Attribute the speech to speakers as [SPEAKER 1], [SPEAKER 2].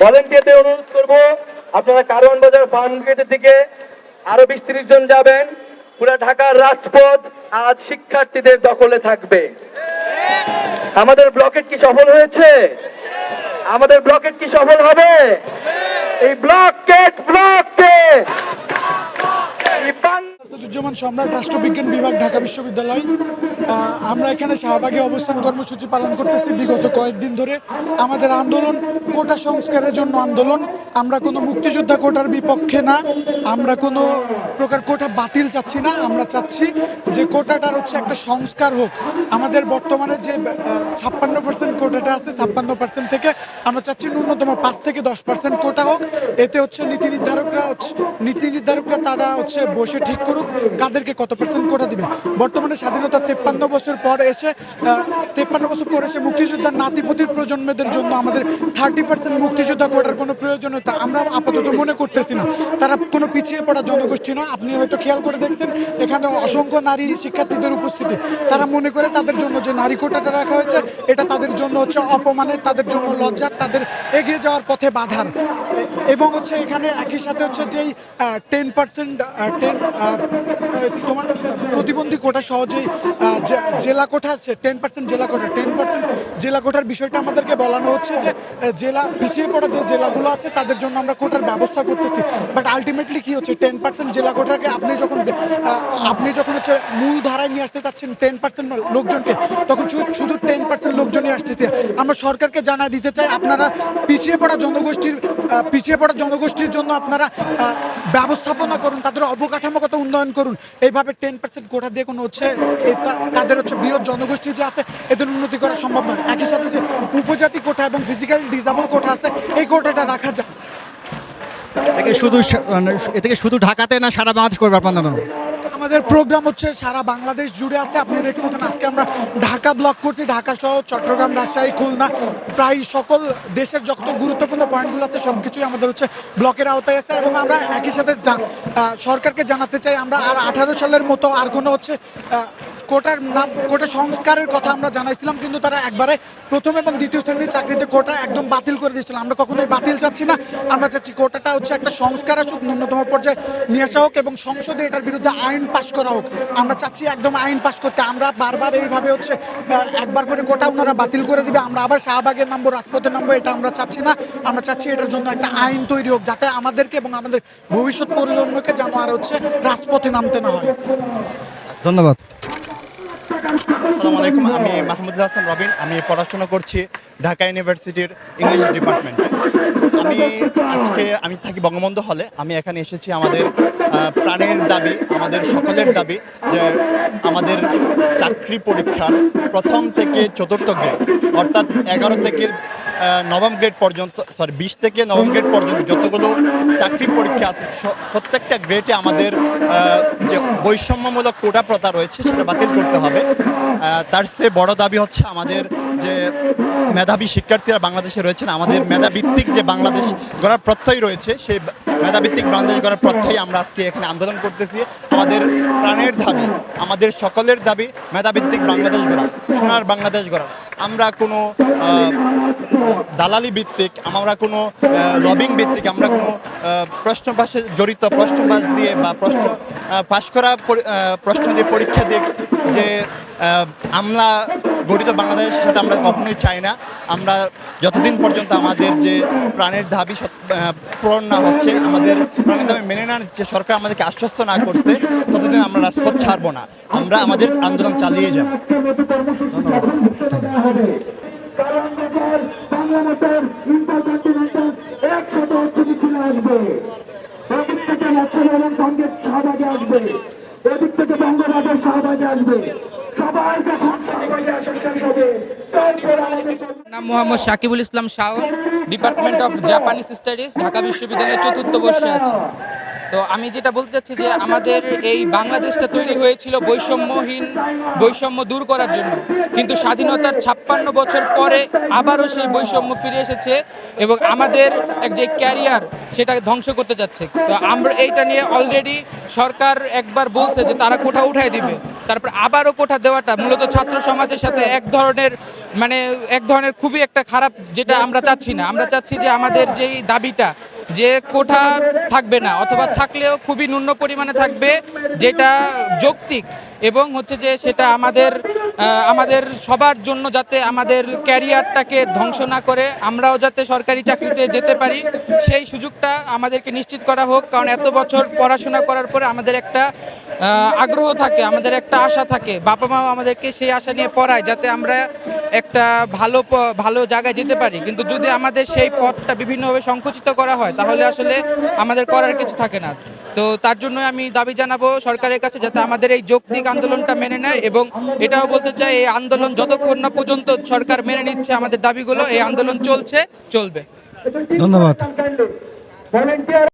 [SPEAKER 1] ভলেন্টিয়ারদের অনুরোধ করব, আপনারা কারওয়ান বাজার ফার্ম গেটের দিকে আরও বিশ ত্রিশ জন যাবেন। পুরা ঢাকার রাজপথ আজ শিক্ষার্থীদের দখলে থাকবে। আমাদের ব্লকেট কি সফল হয়েছে? আমাদের ব্লকেট কি সফল হবে? এই ব্লকেট ব্লকেট!
[SPEAKER 2] আসাদুজ্জামান সম্রাট, রাষ্ট্রবিজ্ঞান বিভাগ, ঢাকা বিশ্ববিদ্যালয়। আমরা এখানে শাহবাগে অবস্থান কর্মসূচি পালন করতেছি বিগত কয়েকদিন ধরে। আমাদের আন্দোলন কোটা সংস্কারের জন্য আন্দোলন। আমরা কোনো মুক্তিযোদ্ধা কোটার বিপক্ষে না। আমরা কোনো প্রকার কোটা বাতিল চাচ্ছি না। আমরা চাচ্ছি যে কোটাটার হচ্ছে একটা সংস্কার হোক। আমাদের বর্তমানে যে ছাপ্পান্ন পার্সেন্ট কোটাটা আছে, ছাপ্পান্ন পার্সেন্ট থেকে আমরা চাচ্ছি ন্যূনতম পাঁচ থেকে দশ পার্সেন্ট কোটা হোক। এতে হচ্ছে নীতি নির্ধারকরা হচ্ছে, নীতি নির্ধারকরা তারা হচ্ছে বসে ঠিক করুক, কাদেরকে কত পার্সেন্ট কোটা দিবে? বর্তমানে স্বাধীনতার তেপ্পান্ন বছর পর এসে তেপ্পান্ন বছর পর এসে মুক্তিযোদ্ধার নাতিপুতির প্রজন্মদের জন্য আমাদের থার্টি পার্সেন্ট মুক্তিযোদ্ধা কোটার কোনো প্রয়োজনীয়তা আমরা আপাতত মনে করতেছি না। তারা কোনো পিছিয়ে পড়া জনগোষ্ঠী নয়। আপনি হয়তো খেয়াল করে দেখছেন, এখানে অসংখ্য নারী শিক্ষার্থীদের উপস্থিতি। তারা মনে করে তাদের জন্য যে নারী কোটাটা রাখা হয়েছে, এটা তাদের জন্য হচ্ছে অপমানের, তাদের জন্য লজ্জার, তাদের এগিয়ে যাওয়ার পথে বাধার। এবং হচ্ছে এখানে একই সাথে হচ্ছে যেই টেন পার্সেন্ট টেন তোমার প্রতিবন্ধী কোটা সহজেই আহ, যে- জেলা কোঠা আছে টেন পার্সেন্ট জেলা কোঠা টেন পার্সেন্ট জেলা কোটার বিষয়টা আমাদেরকে বলানো হচ্ছে যে জেলা পিছিয়ে পড়া যে জেলাগুলো আছে তাদের জন্য আমরা কোটার ব্যবস্থা করতেছি। বাট আলটিমেটলি কি হচ্ছে টেন পার্সেন্ট জেলা কোটাকে আপনি যখন আপনি যখন হচ্ছে মূল ধারায় নিয়ে আসতে চাচ্ছেন টেন পার্সেন্ট লোকজনকে তখন শুধু টেন পার্সেন্ট লোকজনই আসতেছে। আমরা সরকারকে জানা দিতে চাই আপনারা পিছিয়ে পড়া জনগোষ্ঠীর পিছিয়ে পড়া জনগোষ্ঠীর জন্য আপনারা ব্যবস্থাপনা করুন, তাদের অবকাঠামোগত উন্নয়ন করুন। এইভাবে টেন পার্সেন্ট কোটা দিয়ে কোনো হচ্ছে তাদের হচ্ছে বৃহৎ জনগোষ্ঠী যে আছে, এদের উন্নতি করা সম্ভব নয়। একই সাথে যে উপজাতি কোটা এবং ফিজিক্যাল ডিজাবল কোটা আছে, এই কোটাটা রাখা যায়।
[SPEAKER 3] এটাকে শুধু মানে এ থেকে শুধু ঢাকাতে না, সারা বাংলাদেশ করবে আপনার
[SPEAKER 2] আমাদের প্রোগ্রাম হচ্ছে সারা বাংলাদেশ জুড়ে আছে। আপনি দেখতেছেন আজকে আমরা ঢাকা ব্লক করছি। ঢাকা সহ চট্টগ্রাম, রাজশাহী, খুলনা, প্রায় সকল দেশের যত গুরুত্বপূর্ণ পয়েন্টগুলো আছে সব কিছুই আমাদের হচ্ছে ব্লকের আওতায় আছে এবং আমরা একই সাথে সরকারকে জানাতে চাই। আমরা আর আঠারো সালের মতো আর কোনো হচ্ছে কোটার নাম, কোটা সংস্কারের কথা আমরা জানাইছিলাম, কিন্তু তারা একবারে প্রথম এবং দ্বিতীয় শ্রেণির চাকরিতে কোটা একদম বাতিল করে দিয়েছিল। আমরা কখনোই বাতিল চাচ্ছি না, আমরা চাচ্ছি কোটাটা হচ্ছে একটা সংস্কার আসুক, ন্যূনতম পর্যায়ে নিয়ে আসা হোক এবং সংসদে এটার বিরুদ্ধে আইন পাশ করা হোক। আমরা চাচ্ছি একদম আইন পাশ করতে। আমরা বারবার এইভাবে হচ্ছে একবার করে কোটা ওনারা বাতিল করে দিবে। আমরা আবার শাহবাগের নামবো, রাজপথের নামবো, এটা আমরা চাচ্ছি না। আমরা চাচ্ছি এটার জন্য একটা আইন তৈরি হোক, যাতে আমাদেরকে এবং আমাদের ভবিষ্যৎ প্রজন্মকে যেন আর হচ্ছে রাজপথে নামতে না হয়।
[SPEAKER 3] ধন্যবাদ।
[SPEAKER 4] আসসালামু আলাইকুম, আমি মাহমুদুল হাসান রবিন। আমি পড়াশোনা করছি ঢাকা ইউনিভার্সিটির ইংলিশ ডিপার্টমেন্টে। আমি আজকে আমি থাকি বঙ্গবন্ধু হলে। আমি এখানে এসেছি আমাদের প্রাণের দাবি, আমাদের সকলের দাবি যে আমাদের চাকরি পরীক্ষার প্রথম থেকে চতুর্থ গ্রেড অর্থাৎ এগারো থেকে নবম গ্রেড পর্যন্ত সরি বিশ থেকে নবম গ্রেড পর্যন্ত যতগুলো চাকরি পরীক্ষা আছে প্রত্যেকটা গ্রেডে আমাদের যে বৈষম্যমূলক কোটা প্রথা রয়েছে, সেটা বাতিল করতে হবে। তার চেয়ে বড় দাবি হচ্ছে আমাদের যে মেধাবী শিক্ষার্থীরা বাংলাদেশে রয়েছেন, আমাদের মেধাভিত্তিক যে বাংলাদেশ গড়ার প্রত্যয় রয়েছে, সেই মেধাভিত্তিক বাংলাদেশ গড়ার প্রত্যয় আমরা আজকে এখানে আন্দোলন করতেছি। আমাদের প্রাণের দাবি, আমাদের সকলের দাবি, মেধাভিত্তিক বাংলাদেশ গড়া, সোনার বাংলাদেশ গড়া। আমরা কোনো দালালি ভিত্তিক, আমরা কোনো লবিং ভিত্তিক, আমরা কোনো প্রশ্ন পাশে জড়িত প্রশ্ন পাশ দিয়ে বা প্রশ্ন পাশ করা প্রশ্ন দিয়ে পরীক্ষা দিয়ে যে আমলা গঠিত বাংলাদেশ সেটা আমরা কখনোই চাই না। আমরা যতদিন পর্যন্ত আমাদের যে প্রাণের দাবি পূরণ না হচ্ছে, আমাদের প্রাণের দাবি মেনে না নিচ্ছে সরকার আমাদেরকে আশ্বস্ত না করছে, ততদিন আমরা রাজপথ ছাড়বো না। আমরা আমাদের আন্দোলন চালিয়ে যাব।
[SPEAKER 5] শাহবাগে আসবে ওদিক থেকে বঙ্গবাজার শাহবাজে আসবে। সবাই যখন শাহবাজে শেষ হবে
[SPEAKER 6] নাম Mohammad Sakibul Islam Shah department of Japanese studies Dhaka বিশ্ববিদ্যালয়ের চতুর্থ বর্ষে আছে তো আমি যেটা বলতে চাচ্ছি যে আমাদের এই বাংলাদেশটা তৈরি হয়েছিল বৈষম্যহীন, বৈষম্য দূর করার জন্য। কিন্তু স্বাধীনতার ছাপ্পান্ন বছর পরে আবারও সেই বৈষম্য ফিরে এসেছে এবং আমাদের এক যে ক্যারিয়ার, সেটা ধ্বংস করতে যাচ্ছে। তো আমরা এইটা নিয়ে অলরেডি সরকার একবার বলছে যে তারা কোঠা উঠায় দিবে। তারপর আবারও কোঠা দেওয়াটা মূলত ছাত্র সমাজের সাথে এক ধরনের মানে এক ধরনের খুবই একটা খারাপ, যেটা আমরা চাচ্ছি না। আমরা চাচ্ছি যে আমাদের যেই দাবিটা যে কোঠা থাকবে না, অথবা থাকলেও খুবই ন্যূন পরিমাণে থাকবে, যেটা যৌক্তিক এবং হচ্ছে যে সেটা আমাদের আমাদের সবার জন্য যাতে আমাদের ক্যারিয়ারটাকে ধ্বংস না করে, আমরাও যাতে সরকারি চাকরিতে যেতে পারি, সেই সুযোগটা আমাদেরকে নিশ্চিত করা হোক। কারণ এত বছর পড়াশোনা করার পরে আমাদের একটা আগ্রহ থাকে, আমাদের একটা আশা থাকে। বাবা মাও আমাদেরকে সেই আশা নিয়ে পড়ায় যাতে আমরা একটা ভালো ভালো জায়গায় যেতে পারি। কিন্তু যদি আমাদের সেই পথটা বিভিন্নভাবে সংকুচিত করা হয়, তাহলে আসলে আমাদের করার কিছু থাকে না। তো তার জন্য আমি দাবি জানাব সরকারের কাছে যাতে আমাদের এই যৌক্তিক আন্দোলনটা মেনে নেয় এবং এটাও বলতে চাই এই আন্দোলন যতক্ষণ না পর্যন্ত সরকার মেনে নিচ্ছে আমাদের দাবিগুলো এই আন্দোলন চলছে চলবে।
[SPEAKER 3] ধন্যবাদ।
[SPEAKER 5] ভলেন্টিয়ার